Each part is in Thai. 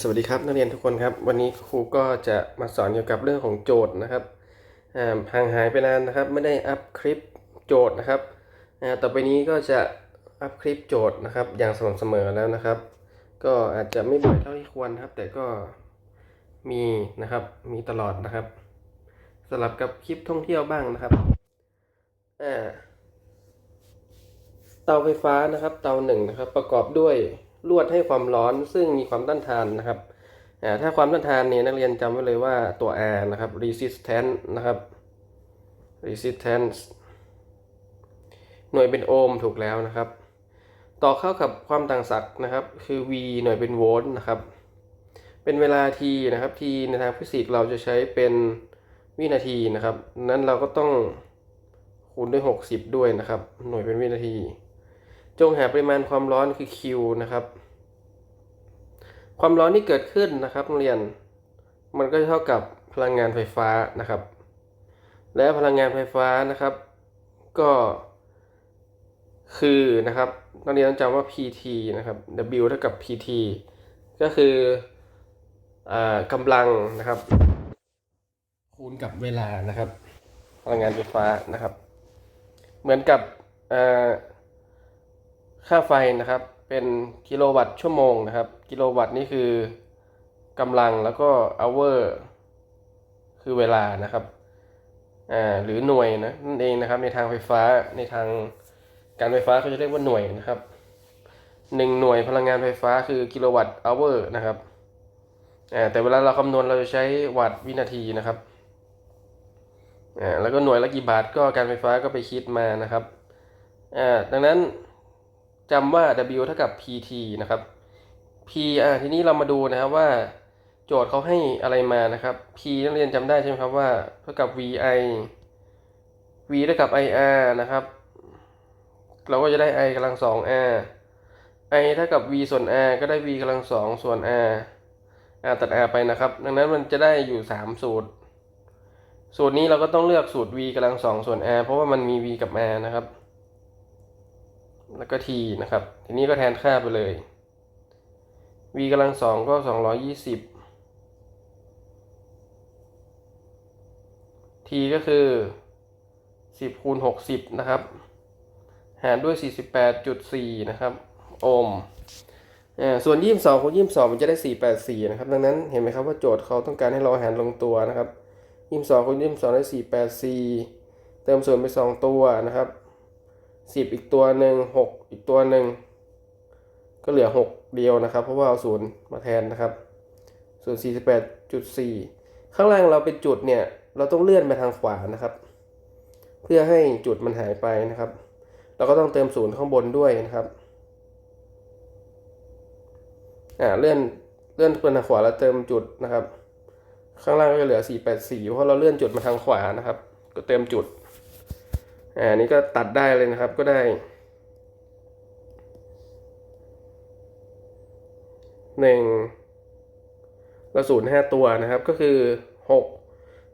สวัสดีครับนักเรียนทุกคนครับ วันนี้ครูก็จะมาสอนเกี่ยวกับเรื่องของโจทย์นะครับห่างหายไปนานนะครับไม่ได้อัพคลิปโจทย์นะครับต่อไปนี้ก็จะอัพคลิปโจทย์นะครับ อย่างสม่ำเสมอแล้วนะครับ ก็อาจจะไม่บ่อยเท่าที่ควรครับ แต่ก็มีนะครับมีตลอดนะครับสลับกับคลิปท่องเที่ยวบ้างนะครับเตาไฟฟ้านะครับ เตาหนึ่งนะครับประกอบด้วย ลวดให้ความร้อนซึ่งมีความต้านทานนะครับถ้าความต้านทานเนี่ยนักเรียนจำไว้เลยว่าตัว R นะครับ resistance นะครับ resistance หน่วยเป็นโอห์มถูกแล้วนะครับ ต่อเข้ากับความต่างศักย์นะครับ คือ V หน่วยเป็นโวลต์นะครับ เป็นเวลา T นะครับ T ในทางฟิสิกส์เราจะใช้เป็นวินาทีนะครับ นั้นเราก็ต้องคูณด้วย 60 ด้วยนะครับ หน่วยเป็นวินาที จงหาปริมาณความร้อนคือ Q นะครับ ความร้อนที่เกิดขึ้นนะครับนักเรียน มันก็จะเท่ากับพลังงานไฟฟ้านะครับ และพลังงานไฟฟ้านะครับ ก็คือนะครับนักเรียนต้องจำว่า PT นะครับ W เท่ากับ PT ก็คืออกำลังนะครับ คูณกับเวลานะครับ พลังงานไฟฟ้านะครับ เหมือนกับอ ค่าไฟนะครับเป็นกิโลวัตต์ชั่วโมงนะครับ กิโลวัตต์นี่คือกำลังแล้วก็ hour คือเวลานะครับอ่าหรือหน่วยนะนั่นเองนะครับ ในทางไฟฟ้าในทางการไฟฟ้าเขาจะเรียกว่าหน่วยนะครับหนึ่งหน่วยพลังงานไฟฟ้าคือกิโลวัตต์ hour นะครับอ่าแต่เวลาเราคำนวณเราจะใช้วัตต์วินาทีนะครับอ่าแล้วก็หน่วยละกี่บาทก็การไฟฟ้าก็ไปคิดมานะครับอ่าดังนั้น จำว่า W เท่ากับ PT นะครับ P อะทีนี้เรามาดูนะครับว่า โจทย์เขาให้อะไรมานะครับ P นักเรียนจำได้ใช่ไหมครับว่า เท่ากับ VI V เท่ากับ IR นะครับ เราก็จะได้ I กำลังสอง R I เท่ากับ V ส่วน R ก็ได้ V กำลังสองส่วน R R ตัด R ไปนะครับ ดังนั้นมันจะได้อยู่ 3 สูตร สูตรนี้เราก็ต้องเลือกสูตร V กำลังสองส่วน R เพราะว่ามันมี V กับ R นะครับ แล้วก็ t นะครับ ทีนี้ก็แทนค่าไปเลย v กำลังสองก็สองร้อยยี่สิบ t ก็คือสิบคูณหกสิบนะครับ หารด้วยสี่สิบแปดจุดสี่นะครับ โอห์มส่วนยี่สิบสองคูณยี่สิบสองมันจะได้สี่แปดสี่นะครับ ดังนั้นเห็นไหมครับว่าโจทย์เขาต้องการให้เราหารลงตัวนะครับยี่สิบสองคูณยี่สิบสองได้สี่แปดสี่เติมส่วนไปสองตัวนะครับ สิบอีกตัวหนึ่งหกอีกตัวหนึ่งก็เหลือหกเดียวนะครับ เพราะว่าเอาศูนย์มาแทนนะครับส่วนสี่สิบแปดจุดสี่ข้างล่างเราเป็นจุดเนี่ย เราต้องเลื่อนไปทางขวานะครับ เพื่อให้จุดมันหายไปนะครับ เราก็ต้องเติมศูนย์ข้างบนด้วยนะครับอ่าเลื่อนเลื่อนไปทางขวาแล้วเติมจุดนะครับ ข้างล่างก็จะเหลือสี่แปดสี่เพราะเราเลื่อนจุดมาทางขวานะครับ ก็เติมจุด อ่านี่ก็ตัดได้เลยนะครับก็ได้หนึ่งละศูนย์ห้าตัวนะครับ ก็คือหก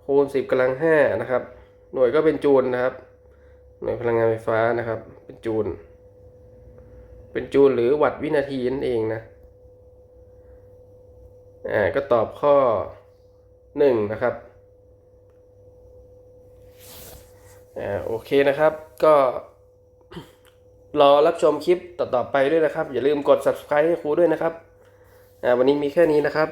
คูณสิบกำลังห้านะครับ หน่วยก็เป็นจูลนะครับ หน่วยพลังงานไฟฟ้านะครับ เป็นจูล เป็นจูลหรือวัตต์วินาทีนั่นเองนะอ่าก็ตอบข้อหนึ่งนะครับ อ่าโอเคนะครับก็รอรับชมคลิปต่อๆไปด้วยนะครับ อย่าลืมกด subscribe ให้ครูด้วยนะครับอ่าวันนี้มีแค่นี้นะครับ